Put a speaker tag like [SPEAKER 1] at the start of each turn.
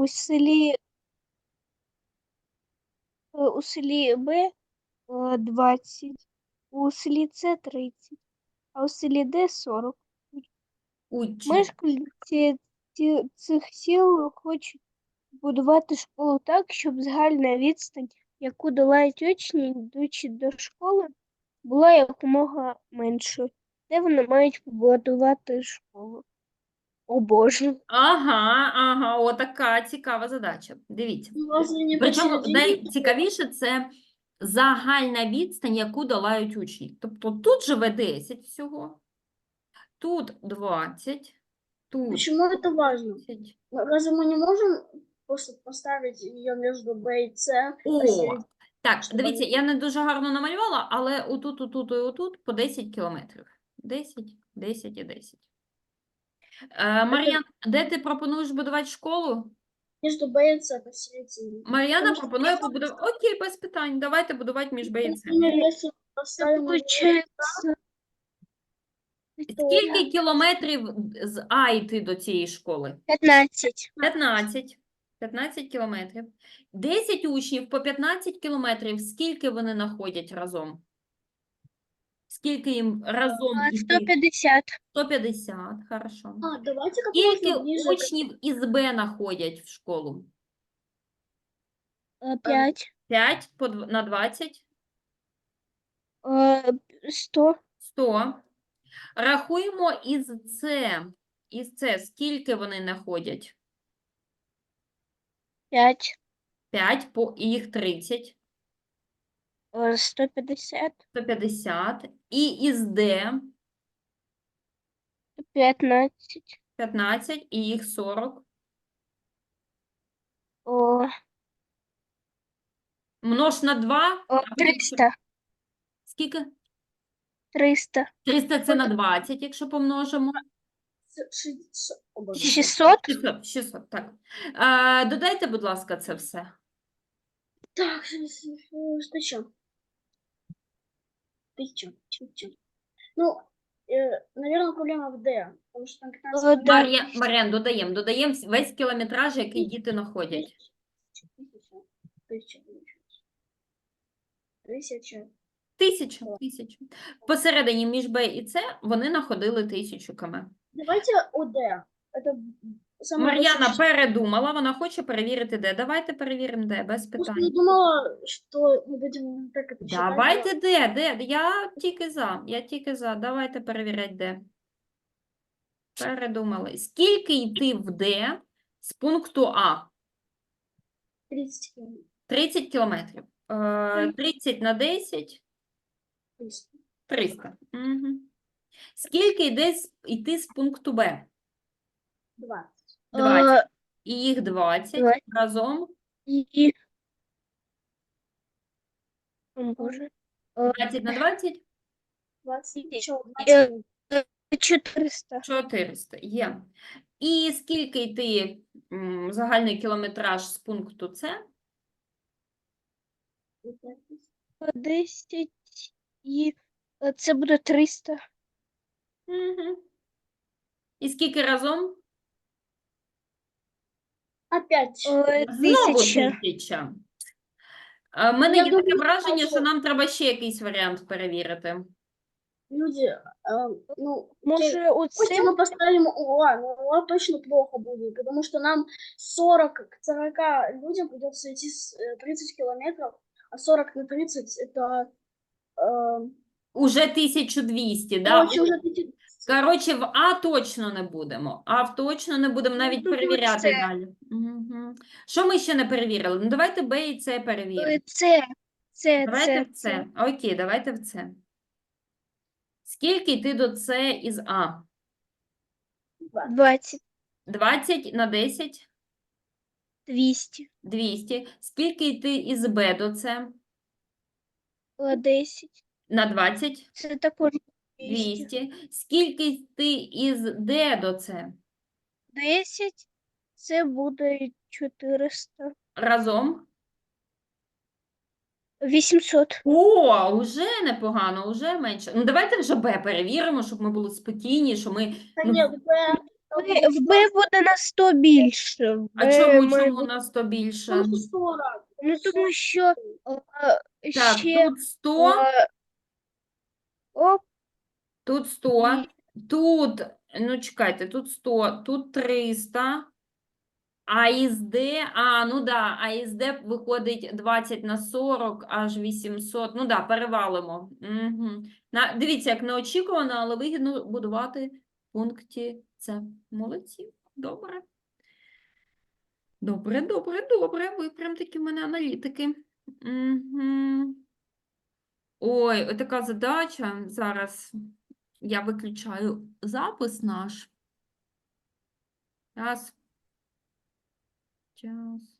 [SPEAKER 1] у селі е, у селі Б е, 20, у селі С 30, а у селі Д 40.
[SPEAKER 2] Учні.
[SPEAKER 1] Мешканці цих сіл хочуть будувати школу так, щоб загальна відстань, яку долають учні, йдучи до школи, була якомога меншою. Де вони мають побудувати школу? О Боже.
[SPEAKER 2] Ага, ага, отака цікава задача. Дивіться. Причому найцікавіше це загальна відстань, яку долають учні. Тобто тут живе 10 всього, тут 20, тут
[SPEAKER 3] Почему это важно?
[SPEAKER 2] 10.
[SPEAKER 3] Разве мы не можем просто поставить ее между Б и С?
[SPEAKER 2] О, так, дивіться, я не дуже гарно намалювала, але отут, отут і отут по 10 кілометрів. 10, 10 і 10. Е, Мар'ян, де ти пропонуєш будувати школу?
[SPEAKER 3] Между Б и С.
[SPEAKER 2] Мар'яна пропонує побудувати. Окей, без питань. Давайте будувати між Б і С.
[SPEAKER 3] Например, если поставим её
[SPEAKER 1] Получається,
[SPEAKER 2] Скільки кілометрів з А йти до цієї школи?
[SPEAKER 1] 15.
[SPEAKER 2] 15. 15 кілометрів. 10 учнів по 15 кілометрів. Скільки вони знаходять разом? Скільки їм разом
[SPEAKER 1] А,
[SPEAKER 2] йти?
[SPEAKER 1] 150.
[SPEAKER 2] 150, хорошо.
[SPEAKER 3] А, давайте
[SPEAKER 2] Скільки учнів із Б знаходять в школу?
[SPEAKER 1] 5.
[SPEAKER 2] 5 по дв- на 20?
[SPEAKER 1] 100.
[SPEAKER 2] 100. Рахуємо із С. Із С скільки вони знаходять?
[SPEAKER 1] 5.
[SPEAKER 2] 5 по і їх 30.
[SPEAKER 1] 150.
[SPEAKER 2] 150. І із Д
[SPEAKER 1] 15.
[SPEAKER 2] 15, і їх 40.
[SPEAKER 1] О,
[SPEAKER 2] Множ на 2.
[SPEAKER 1] о, 300.
[SPEAKER 2] Скільки?
[SPEAKER 1] 300.
[SPEAKER 2] 300 це на 20, якщо помножимо.
[SPEAKER 3] с- ши- с- о, боже.
[SPEAKER 1] 600.
[SPEAKER 2] 600, 600, так. А, додайте, будь ласка, це все.
[SPEAKER 3] Так, с- с- с- тысяча. Тысяча. Тысяча. Ну, э, наверное, проблема в Д, потому что там 15
[SPEAKER 1] Э, да.
[SPEAKER 2] Мар'я, Мар'ян, додаємо. Додаємо вс- весь кілометраж, який діти знаходять.
[SPEAKER 3] Тысяча. Тысяча. Тысяча.
[SPEAKER 2] Тисячу,
[SPEAKER 3] Так.
[SPEAKER 2] тисячу. Посередині між Б і С вони знаходили тисячу км.
[SPEAKER 3] Давайте ОД. Это самое
[SPEAKER 2] Мар'яна передумала, вона хоче перевірити Д. Давайте перевіримо Д, без питань.
[SPEAKER 3] не думала, что мы будем так это.
[SPEAKER 2] Давайте Д, Д. Я тільки за. Я тільки за. Давайте перевіряти Д. Передумали. Скільки йти в Д з пункту А?
[SPEAKER 3] 30 километров.
[SPEAKER 2] 30 кілометрів. Е, 30 на 10
[SPEAKER 3] 300.
[SPEAKER 2] 300. Угу. Скільки йде з, йти з пункту Б?
[SPEAKER 3] 20.
[SPEAKER 2] 20. І їх 20
[SPEAKER 1] 20.
[SPEAKER 2] разом.
[SPEAKER 1] І... О, Боже.
[SPEAKER 2] 20 на 20
[SPEAKER 3] 20.
[SPEAKER 1] И-
[SPEAKER 3] Еще
[SPEAKER 1] э, 400.
[SPEAKER 2] 400. Є. І скільки йти м, загальний кілометраж з пункту С?
[SPEAKER 1] 10 і е, це буде 300.
[SPEAKER 2] Угу. І скільки разом?
[SPEAKER 3] Опять.
[SPEAKER 1] Е,
[SPEAKER 2] Знову
[SPEAKER 1] Тисяча.
[SPEAKER 2] тисяча. У мене
[SPEAKER 3] Я
[SPEAKER 2] є таке
[SPEAKER 3] думаю,
[SPEAKER 2] враження, що
[SPEAKER 3] що-
[SPEAKER 2] нам треба ще якийсь варіант перевірити.
[SPEAKER 3] Люди, э, ну, те-
[SPEAKER 1] Може,
[SPEAKER 3] Пусть
[SPEAKER 1] оце
[SPEAKER 3] мы поставим УА, но УА точно плохо будет, потому что нам 40 к 40 людям придется идти с, э, 30 километров, а 40 на 30 это... э,
[SPEAKER 2] Уже 1200, да?
[SPEAKER 3] короче, уже эти-
[SPEAKER 2] Коротше, в А точно не будемо. А в точно не будемо навіть
[SPEAKER 1] Ну,
[SPEAKER 2] перевіряти
[SPEAKER 1] це.
[SPEAKER 2] далі. Угу. Що ми ще не перевірили? Ну, давайте Б і С перевіримо.
[SPEAKER 1] е, це, це,
[SPEAKER 2] Давайте
[SPEAKER 1] це,
[SPEAKER 2] в С. Окей, давайте в С. Скільки йти до С із А?
[SPEAKER 1] 20,
[SPEAKER 2] 20 на 10?
[SPEAKER 1] 200,
[SPEAKER 2] 200. Скільки йти із Б до С?
[SPEAKER 1] е, 10.
[SPEAKER 2] На 20?
[SPEAKER 1] Це також 200.
[SPEAKER 2] 200. Скільки йти із Д до С?
[SPEAKER 1] 10, це буде 400.
[SPEAKER 2] Разом?
[SPEAKER 1] 800.
[SPEAKER 2] О, уже непогано, уже менше. Ну, давайте вже Б перевіримо, щоб ми були спокійні, що ми Ну,
[SPEAKER 3] Б,
[SPEAKER 1] В Б буде на 100 більше. В
[SPEAKER 2] А
[SPEAKER 1] Б
[SPEAKER 2] чому,
[SPEAKER 1] має
[SPEAKER 2] чому
[SPEAKER 1] бути-
[SPEAKER 2] на 100 більше?
[SPEAKER 3] 40.
[SPEAKER 1] Ну, тому що е,
[SPEAKER 2] Так,
[SPEAKER 1] ще
[SPEAKER 2] тут 100,
[SPEAKER 1] е, оп,
[SPEAKER 2] тут 100, тут, ну чекайте, тут 100, тут 300, а із Д, а, ну да, а із Д виходить 20 на 40, аж 800, ну да, перевалимо. Угу. На, дивіться, як неочікувано, але вигідно будувати в пункті С. Молодці, добре. Добре, добре, добре. Ви прям такі в мене аналітики. Угу. Ой, отака задача. Зараз я виключаю запис наш. Раз. Час.